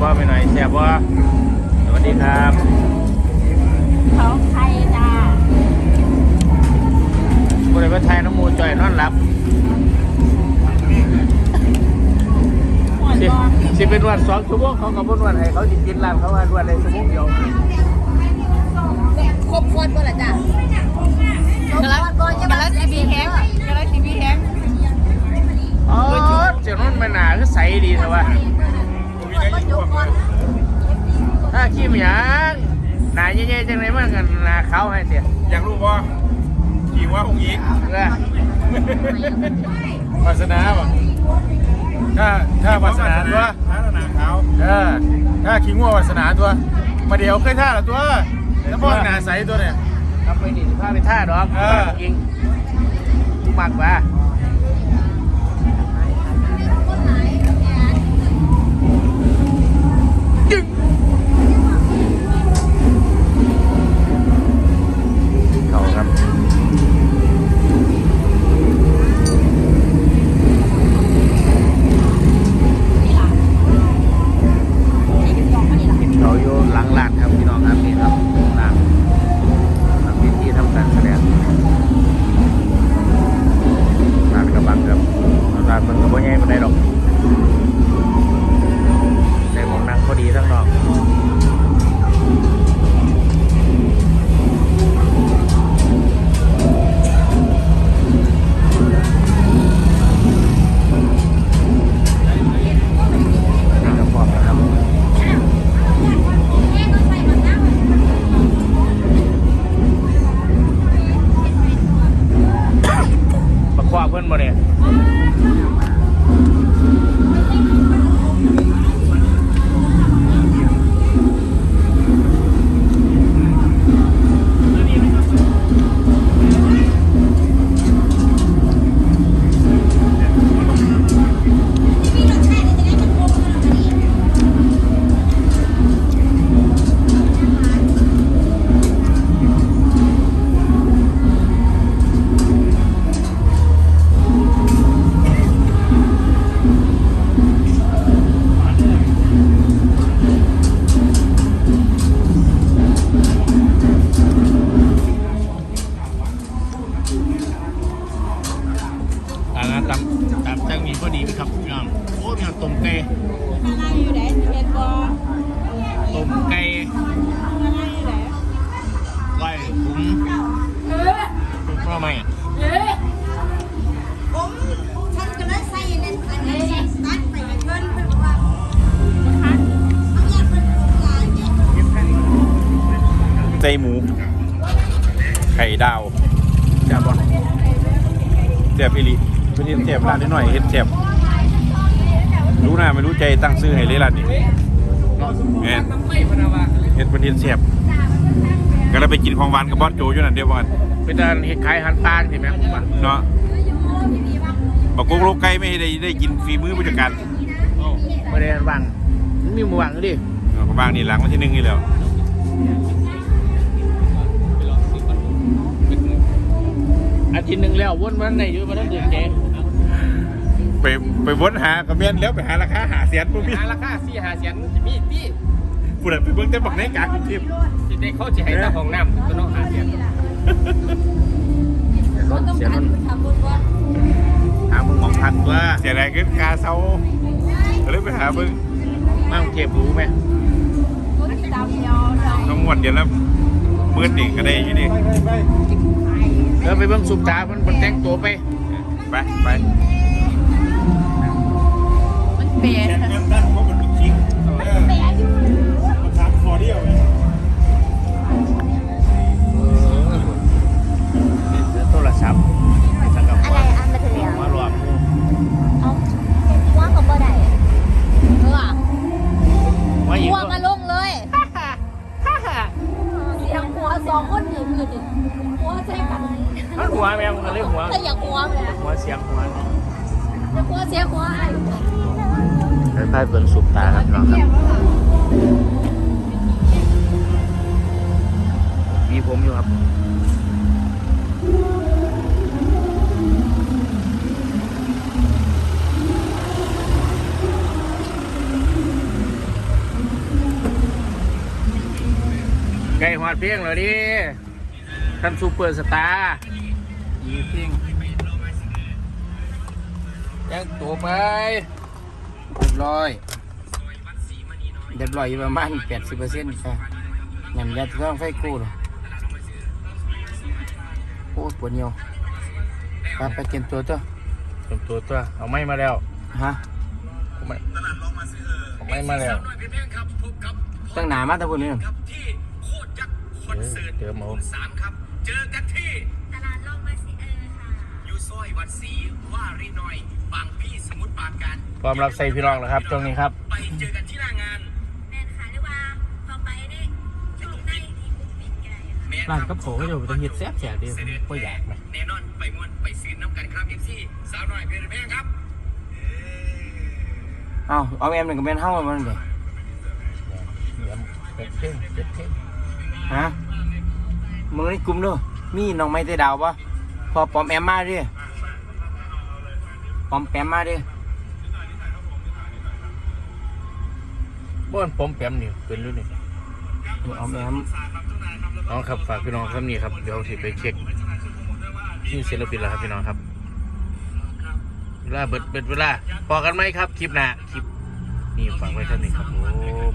บ่ไปหน่อยแซ่บบ่สวัสดีครับเขาไทยจ้าบริเวณไทยน้องมูจ่อยนอนหลับหอนสิบอสิเป็นวันสองชั่วโมงเขากับบนวันให้เขาจิกินร้านเขาวันวันในชั่วโมงเดียวครบคนบ่ล่ะจ้ะกำลังกำลังซีบีแฮงกำลังซีบีแฮงอ๋อเจ้านุ่นมาหนาคือใสดีเถอะวะ ถ้าขี้มหยังหนาเย่ๆจังไรมันกันหนาขาวให้เสียอยากรู้ว่าขี่ว่าองค์อีกเออวาสนาบ่ถ้าถ้าวาสนาตัวท่าหนาขาวเออถ้าขี้งัววาสนาตัว มาเดี๋ยวเคยท่าละตัวแล้วพ่อหนาใสตัวเนี่ยกลับไปดิพาไปท่าดอกเออจริงกูมักว่าเขา อ่าตำตำจังมีพอดีไหมครับพี่น้องโอ้ยมีต้มไก่อะไรอยู่ไหนเฮ็ดบ่ต้มไก่อะไรอยู่ไหนไก่คุ้มเพราะไม่อะผมฉันก็เลยใส่ในอันนี้ตัดไปให้เพิ่นเพิ่นบอว่าเอาอยากเพิ่นปลูกหลายเนี่ยใจหมู ไข่ดาวจะบบอกแซ่บอีลี เพื่อนเฮ็ดแซ่บร้านนิดหน่อยเฮ็ดแซ่บรู้หน้าไม่รู้ใจตั้งซื้อให้เลยร้านนี้แม่นเฮ็ดเพื่อนเฮ็ดแซ่บก็เลยไปกินของหวานกับบอสโจอยู่นั่นเดียวกันเป็นการเห็ดขายอาหันปลาใช่ไหมผมว่าเนาะบอกกุ๊กโลกไก่ไม่ได้ได้กินฝีมือผู้จัดการไม่ได้วางมันมีหมือวางอยู่ดิเอาก็บ้างนี่หลังวันที่หนึ่งนี่แล้ว อาทิตย์หนึ่งแล้ววนวันไหนอยู่มาตั้งเดือนเจ๊ไปไปวนหากระเมียนแล้วไปหาราคาหาเสียนพวกนี้หาราคาสี่หาแสนจะมีที่ผู้ใดไปเบิ่งแต่บักในกลางกรุงเทพสิได้เขาจะให้เจ้าของน้ำตัวน้องหาแสนรถต้องเสียการมันทำบุญก่อนหามึงมองพักว่าเสียแรงขึ้นกาเซาก็เลยไปหาเบิ่งมั่งเก็บรู้ไหมก็ติดตามยาวเราน้องมวนเดียวแล้วมืดนี่ก็ได้อยู่นี่ เออไปเบิ่งสุปตามันมันแต่งตัวไป ไปไปมันเปลี่ยนแข่งน้ำด้านขอ เสียหัวไอ้ค่อยๆเปิดสุปตาครับน้องครับมีผมอยู่ครับไก่หอดเพียงเหรอดิท่านซูเปอร์สตาร์มีเพียง ยังตัวไปเรียบร้อยเรียบร้อยอยู่ประมาณแปดสิบเปอร์เซ็นต์ค่ะยำยัดเครื่องไฟกู้หรอโอ้ปวดเหนียวไปไปเตรียมตัวตัวเต็มตัวตัวเอาไม้มาแล้วฮะเอาไม้เอาไม้มาแล้วตั้งหนามาตะบุญนี่เออเติมเอาสามครับเจอกันที่ วัดศรีว่ารีน้อย บางพี่สมุทรปราการพร้อมรับใส่พี่น้องแล้วครับตรงนี้ครับ ไปเจอกันที่หน้างานแม่นค่ะหรือว่าพอไปได้ช่วงในที่ปุ๊บปิดกันเลยค่ะแม่ร้านกับโผก็อยู่ตะเฮ็ดแซ่บแซ่บดิก็อยากไหมแน่นอนไปมวนไปซีนน้ำกันครับเอฟซีสาวน้อยเป็นแม่ครับเอาเอาแอมหนึ่งกับแมนเฮ้ามันเดี๋ยวเดี๋ยวเจ็ดเท่งเจ็ดเท่งฮะมึงในกลุ่มเด้อมีน้องไม้เตดาวปะพอปอมแอมมาดิ ปอมแปมมาดิบ้านผมแปมนี่เป็นรุ่นนี่ออมแอมน้องครับฝากพี่น้องครับนี่ครับเดี๋ยวสิไปเช็คนี่ศิลปินแล้วครับพี่น้องครับเวลาเบิดเบิดเวลาพอกันไหมครับคลิปหน้าคลิปนี่ฝากไว้เท่านี้ครับผม